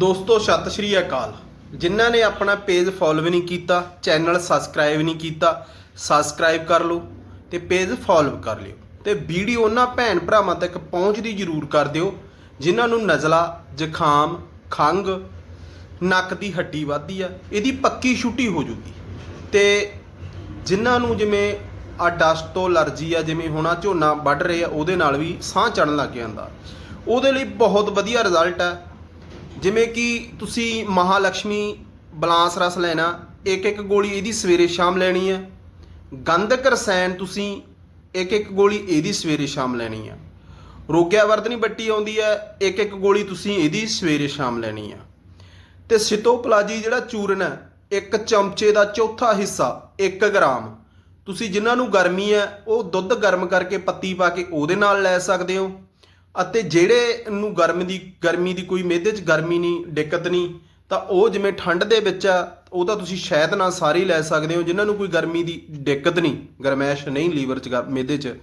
ਦੋਸਤੋ, ਸਤਿ ਸ਼੍ਰੀ ਅਕਾਲ। ਜਿਨ੍ਹਾਂ ਨੇ ਆਪਣਾ ਪੇਜ ਫੋਲੋ ਵੀ ਨਹੀਂ ਕੀਤਾ ਚੈਨਲ ਸਬਸਕ੍ਰਾਈਬ ਨਹੀਂ ਕੀਤਾ ਸਬਸਕ੍ਰਾਈਬ ਕਰ ਲਓ ਤੇ ਪੇਜ ਫੋਲੋ ਕਰ ਲਿਓ ਤੇ ਵੀਡੀਓ ਉਹਨਾਂ ਭੈਣ ਭਰਾਵਾਂ ਤੱਕ ਪਹੁੰਚਦੀ ਜ਼ਰੂਰ ਕਰ ਦਿਓ, ਜਿਨ੍ਹਾਂ ਨੂੰ ਨਜ਼ਲਾ, ਜ਼ੁਕਾਮ ਖੰਗ ਨੱਕ ਦੀ ਹੱਡੀ ਵੱਧਦੀ ਆ, ਇਹਦੀ ਪੱਕੀ ਛੁੱਟੀ ਹੋ ਜੂਗੀ। ਤੇ ਜਿਨ੍ਹਾਂ ਨੂੰ ਜਿਵੇਂ ਆ ਡਸਟ ਤੋਂ ਅਲਰਜੀ ਆ, ਜਿਵੇਂ ਹੋਣਾ ਝੋਨਾ ਵੱਢ ਰਹੇ ਆ, ਉਹਦੇ ਨਾਲ ਵੀ ਸਾਹ ਚੜਨ ਲੱਗ ਜਾਂਦਾ। ਉਹਦੇ ਲਈ ਬਹੁਤ ਵਧੀਆ ਰਿਜ਼ਲਟ ਆ। ਜਿਵੇਂ ਕਿ ਤੁਸੀਂ ਮਹਾਲక్ష్ਮੀ ਬਲਾਂਸ ਰਸ ਲੈਣਾ ਇੱਕ ਇੱਕ ਗੋਲੀ ਇਹਦੀ ਸਵੇਰੇ ਸ਼ਾਮ ਲੈਣੀ ਹੈ। ਗੰਧਕ ਰਸਾਇਣ ਤੁਸੀਂ ਇੱਕ ਇੱਕ ਗੋਲੀ ਇਹਦੀ ਸਵੇਰੇ ਸ਼ਾਮ ਲੈਣੀ ਆ ਰੋਗਿਆ ਵਰਦਨੀ ਬੱਟੀ ਆਉਂਦੀ ਹੈ ਇੱਕ ਇੱਕ ਗੋਲੀ ਤੁਸੀਂ ਇਹਦੀ ਸਵੇਰੇ ਸ਼ਾਮ ਲੈਣੀ ਆ ਤੇ ਸਿਟੋਪਲਾਜੀ ਜਿਹੜਾ ਚੂਰਨ ਹੈ, ਇੱਕ ਚਮਚੇ ਦਾ ਚੌਥਾ ਹਿੱਸਾ 1 ਗ੍ਰਾਮ। ਤੁਸੀਂ ਜਿਨ੍ਹਾਂ ਨੂੰ ਗਰਮੀ ਹੈ, ਉਹ ਦੁੱਧ ਗਰਮ ਕਰਕੇ ਪੱਤੀ ਪਾ ਕੇ ਉਹਦੇ ਨਾਲ ਲੈ ਸਕਦੇ ਹੋ। ਅਤੇ ਜਿਹੜੇ ਨੂੰ ਗਰਮ ਦੀ, ਗਰਮੀ ਦੀ ਕੋਈ ਮਿਹਦੇ 'ਚ ਗਰਮੀ ਨਹੀਂ, ਦਿੱਕਤ ਨਹੀਂ, ਤਾਂ ਉਹ ਜਿਵੇਂ ਠੰਡ ਦੇ ਵਿੱਚ ਆ, ਉਹ ਤਾਂ ਤੁਸੀਂ ਸ਼ਹਿਦ ਨਾਲ ਸਾਰੀ ਲੈ ਸਕਦੇ ਹੋ, ਜਿਨ੍ਹਾਂ ਨੂੰ ਕੋਈ ਗਰਮੀ ਦੀ ਦਿੱਕਤ ਨਹੀਂ, ਗਰਮੈਸ਼ ਨਹੀਂ ਲੀਵਰ 'ਚ ਗਰ- ਮਿਹਦੇ 'ਚ,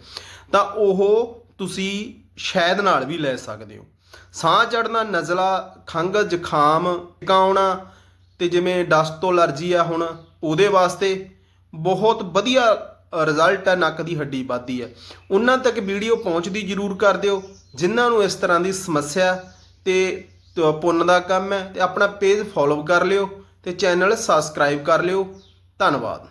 ਤਾਂ ਉਹ ਤੁਸੀਂ ਸ਼ਹਿਦ ਨਾਲ ਵੀ ਲੈ ਸਕਦੇ ਹੋ। ਸਾਹ ਚੜਨਾ ਨਜ਼ਲਾ, ਖੰਘ, ਜ਼ੁਕਾਮ ਕਾਉਣਾ ਤੇ ਜਿਵੇਂ ਡਸਟ ਤੋਂ ਅਲਰਜੀ ਆ ਹੁਣ, ਉਹਦੇ ਵਾਸਤੇ ਬਹੁਤ ਵਧੀਆ ਰਿਜ਼ਲਟ ਹੈ, ਨੱਕ ਦੀ ਹੱਡੀ ਵੱਧਦੀ ਹੈ। ਉਹਨਾਂ ਤੱਕ ਵੀਡੀਓ ਪਹੁੰਚਦੀ ਜ਼ਰੂਰ ਕਰ ਦਿਓ, ਜਿਨ੍ਹਾਂ ਨੂੰ ਇਸ ਤਰ੍ਹਾਂ ਦੀ ਸਮੱਸਿਆ ਤੇ ਪੁੰਨ ਦਾ ਕੰਮ ਹੈ ਤੇ ਆਪਣਾ ਪੇਜ ਫੋਲੋ ਕਰ ਲਿਓ ਤੇ ਚੈਨਲ ਸਬਸਕ੍ਰਾਈਬ ਕਰ ਲਿਓ। ਧੰਨਵਾਦ।